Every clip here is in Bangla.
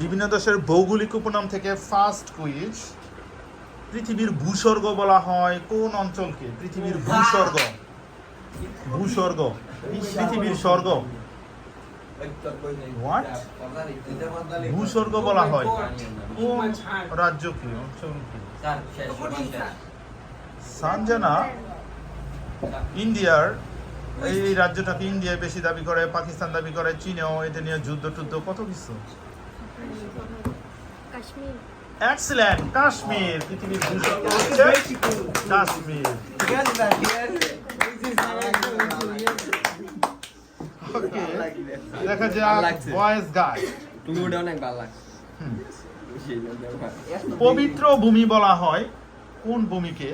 বিভিন্ন দেশের ভৌগোলিক উপনাম থেকে ফার্স্ট কুইজ পৃথিবীর ভূস্বর্গ বলা হয় কোন অঞ্চলকে? পৃথিবীর ভূস্বর্গ। ভূস্বর্গ। পৃথিবীর স্বর্গ। ভূস্বর্গ বলা হয়। কোন রাজ্যকে অঞ্চলকে সানজানা ইন্ডিয়ার। এই রাজ্যটাকে ইন্ডিয়ায় বেশি দাবি করে পাকিস্তান দাবি করে চীনেও এটা নিয়ে যুদ্ধ টুদ্ধ কত কিছু? কাশ্মীর। এক্সিলেন্ট কাশ্মীর পৃথিবীর হচ্ছে কাশ্মীর দেখা যাক। বয়েজ অনেক ভালো লাগছে। পবিত্র ভূমি বলা হয় কোন ভূমিকে?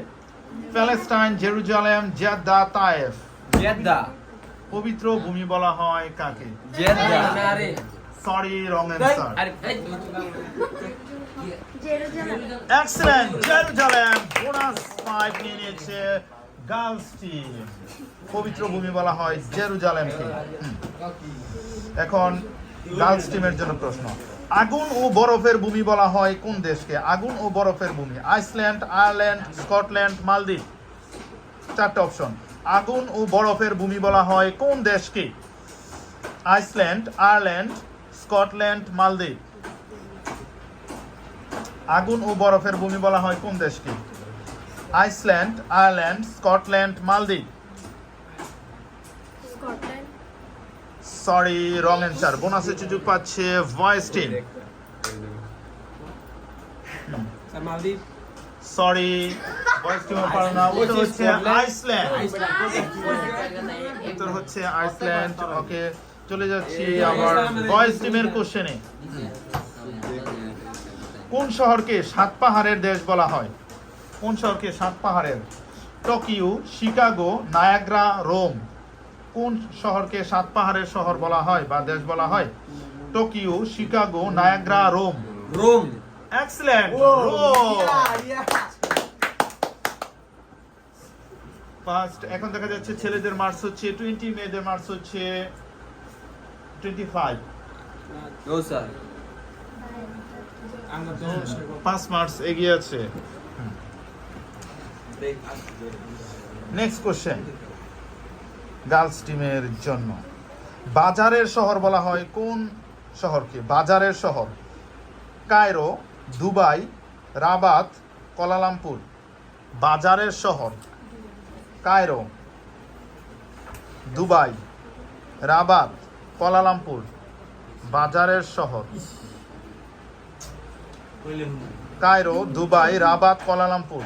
Palestine Jerusalem Jeddah Taif Jeddah পবিত্র ভূমি বলা হয় কাকে? জেদ্দা সরি রং অ্যান্সার আরে Jerusalem. Excellent Jerusalem. Bonus five নিয়ে গার্লস টিম পবিত্র ভূমি বলা হয় জেরুজালেমকে। এখন গার্লস টিমের জন্য প্রশ্ন। আগুন ও বরফের ভূমি বলা হয় কোন দেশকে? আগুন ও বরফের ভূমি। Iceland Ireland Scotland Maldives. চারটে অপশন আগুন ও বরফের ভূমি বলা হয় কোন দেশকে? Iceland Ireland Scotland Maldives. আগুন ও বরফের ভূমি বলা হয় কোন দেশকে? Iceland Ireland Scotland Maldives. Sorry wrong answer বোনাসের সুযোগ পাচ্ছে voice team sorry voice team পারো না। ওটা হচ্ছে আইসল্যান্ড। উত্তর হচ্ছে আইসল্যান্ড। ওকে চলে যাচ্ছি আবার ভয়েস টিমের কোশ্চেনে কোন শহরকে সাত পাহাড়ের দেশ বলা হয়? কোন শহরকে সাত পাহাড়ের? Tokyo Chicago Niagara Rome. কোন শহরকে সাত পাহাড়ের শহর বলা হয় বা দেশ বলা হয়? Tokyo Chicago Niagara Rome. Rome. Excellent first এখন দেখা যাচ্ছে ছেলেদের মার্কস হচ্ছে টোয়েন্টি মেয়েদের মার্কস হচ্ছে পাঁচ মার্কস এগিয়ে আছে। নেক্সট কোশ্চেন গার্লস টিমের জন্য। বাজারের শহর বলা হয় কোন শহরকে? বাজারের শহর। কায়রো দুবাই রাবাত কলালামপুর বাজারের শহর। Cairo Dubai Rabat. কলালামপুর বাজারের শহর। Cairo Dubai Rabat Kuala Lumpur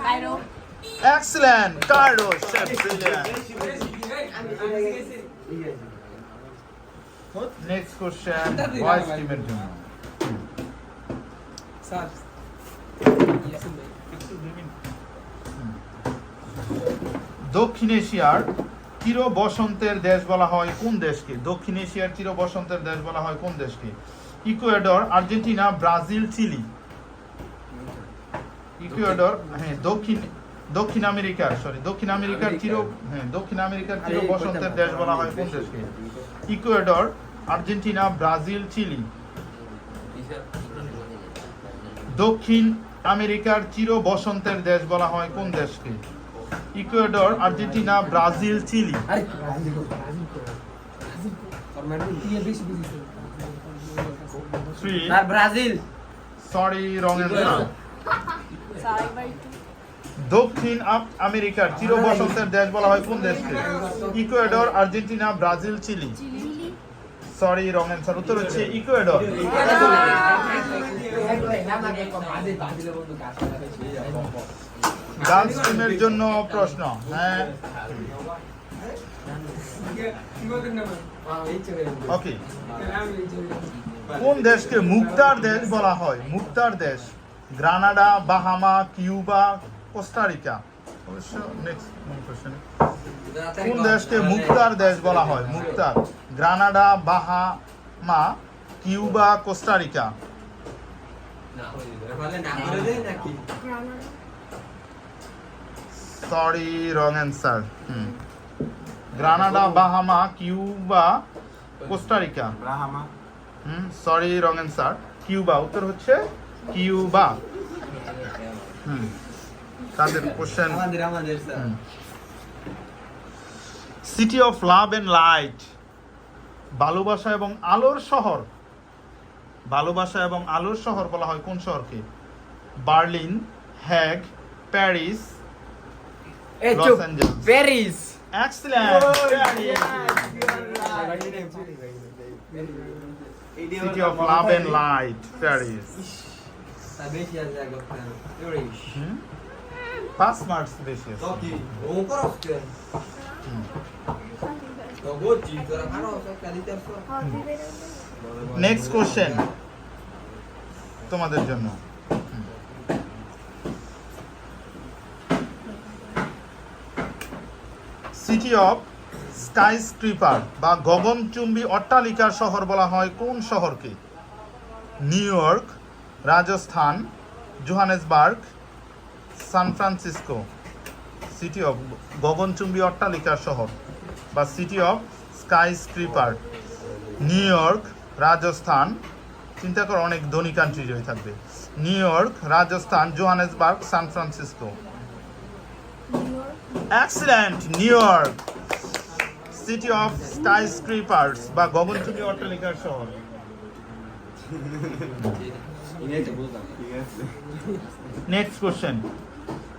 Cairo. Cairo next question voice দক্ষিণ এশিয়ার চির বসন্তের দেশ বলা হয় কোন দেশকে? দক্ষিণ এশিয়ার চির বসন্তের দেশ বলা হয় কোন দেশকে? Ecuador Argentina Brazil Chile. Ecuador হ্যাঁ দক্ষিণ দক্ষিণ আমেরিকার সরি দক্ষিণ আমেরিকার চির হ্যাঁ দক্ষিণ আমেরিকার চির বসন্তের দেশ বলা হয় কোন দেশকে? Ecuador Argentina Brazil Chile. দক্ষিণ আমেরিকার চির বসন্তের দেশ বলা হয় কোন দেশকে? Ecuador Argentina Brazil Chile Brazil sorry wrong দক্ষিণ আপ- আমেরিকার চির বসন্তের দেশ বলা হয় কোন দেশকে Ecuador Argentina Brazil Chile sorry wrong answer উত্তর হচ্ছে ইকুয়েডর গার্লস টিমের জন্য প্রশ্ন হ্যাঁ। ওকে কোন দেশকে মুক্তার দেশ বলা হয়? মুক্তার দেশ Grenada Bahama Cuba Costa Rica? অবশ্য নেক্সট কোন দেশকে মুক্তার দেশ বলা হয়? মুক্তার। Grenada Bahamas Cuba Costa Rica? Sorry wrong answer Grenada Bahamas Cuba Costa Rica hmm sorry wrong answer Cuba উত্তর হচ্ছে কিউবা হুম তাদের কোশ্চেন আমাদের আমাদের sir city of love and light ভালোবাসা এবং আলোর শহর। ভালোবাসা এবং আলোর শহর বলা হয় কোন শহরকে? বার্লিন হ্যাগ প্যারিস আগে প্যারিস পাঁচ মার্কস বেশি আছে Toki, un corosque. To goci, তোরা ভালো একটা দিতে আসছো নেক্সট কোশ্চেন তোমাদের জন্য। সিটি অফ স্কাই স্ক্রিপার বা গগনচুম্বী অট্টালিকার শহর বলা হয় কোন শহরকে? New York, Rajasthan, Johannesburg, San Francisco. City of গগনচুম্বী অট্টালিকার শহর বা city of sky New York, Rajasthan. চিন্তা করো অনেক ধনী কান্ট্রি হয়ে থাকবে। New York, Rajasthan, Johannesburg, San Francisco. Excellent New York city of skyscrapers বা গগনচুম্বী অট্টালিকার শহর। নেক্সট কোশ্চেন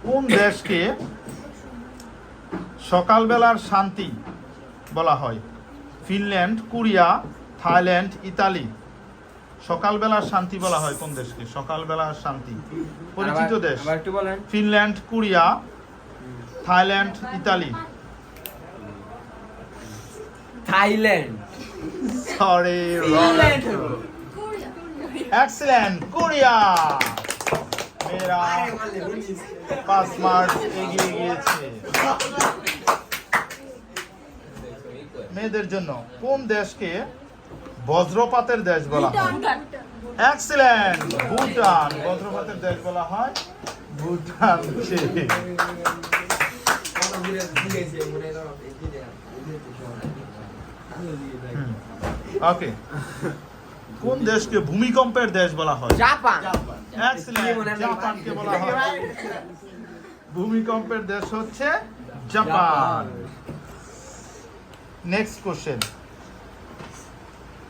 কোন দেশকে সকালবেলার শান্তি বলা হয়? Finland Korea Thailand Italy. সকালবেলার শান্তি বলা হয় কোন দেশকে? সকালবেলার শান্তি। পরিচিত দেশ। Finland Korea Thailand Italy. Thailand. Sorry Finland excellent Korea মেয়েরা পাঁচ মার্চ এগিয়ে গিয়েছে। মেয়েদের জন্য কোন দেশকে বজ্রপাতের দেশ বলা হয়? এক্সিলেন্ট ভুটান। বজ্রপাতের দেশ বলা হয় ভুটান। ওকে কোন দেশকে ভূমিকম্পের দেশ বলা হয়? জাপান। জাপানকে বলা হয়। ভূমিকম্পের দেশ হচ্ছে জাপান। নেক্সট কোশ্চেন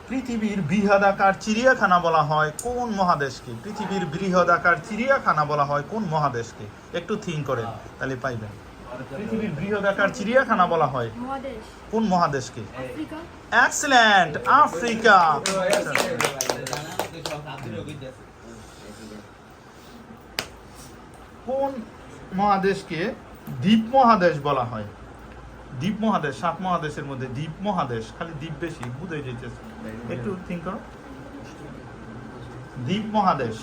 পৃথিবীর বৃহদাকার চিড়িয়াখানা বলা হয় কোন মহাদেশকে? পৃথিবীর বৃহদাকার চিড়িয়াখানা বলা হয় কোন মহাদেশকে? একটু থিঙ্ক করেন তাহলে পাইবেন। পৃথিবীর বৃহদাকার চিড়িয়াখানা বলা হয়। কোন মহাদেশকে? Excellent Africa. কোন মহাদেশকে দ্বীপ মহাদেশ বলা হয়? দ্বীপ মহাদেশ সাত মহাদেশের মধ্যে দ্বীপ মহাদেশ খালি দ্বীপ বেশি বুঝে যেতেছে একটু থিঙ্ক করো। দ্বীপ মহাদেশ।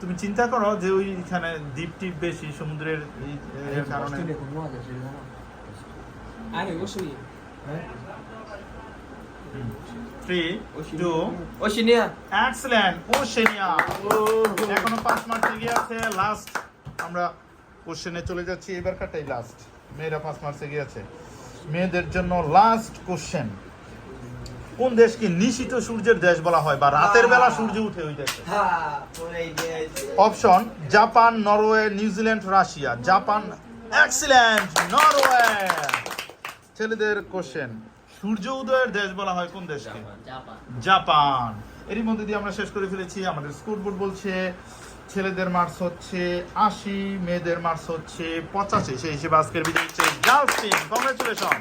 তুমি চিন্তা করো যে ওইখানে দ্বীপ টিপ বেশি সমুদ্রের এই- কারণে। আরে অবশ্যই three two Oceania excellent Oceania এখনও পাঁচ মার্ক এগিয়ে আছে লাস্ট আমরা কোশ্চেনে চলে যাচ্ছি এবারকারটাই লাস্ট মেয়েরা পাঁচ মার্ক এগিয়ে আছে। মেয়েদের জন্য লাস্ট কোশ্চেন কোন দেশকে নিশিত সূর্যের দেশ বলা হয়? বা রাতের বেলা সূর্য উঠে ওই দেশে। Option Japan Norway New Zealand Russia Japan excellent Norway ছেলেদের কোশ্চেন সূর্য উদয়ের দেশ বলা হয় কোন দেশকে? জাপান এরই মধ্যে দিয়ে আমরা শেষ করে ফেলেছি। আমাদের স্কোর বোর্ড বলছে ছেলেদের মার্কস হচ্ছে আশি মেয়েদের মার্কস হচ্ছে পঁচাশি। সেই হিসেবে আজকের বিজয়ী হচ্ছে গার্লস টিম কংগ্রেচুলেশন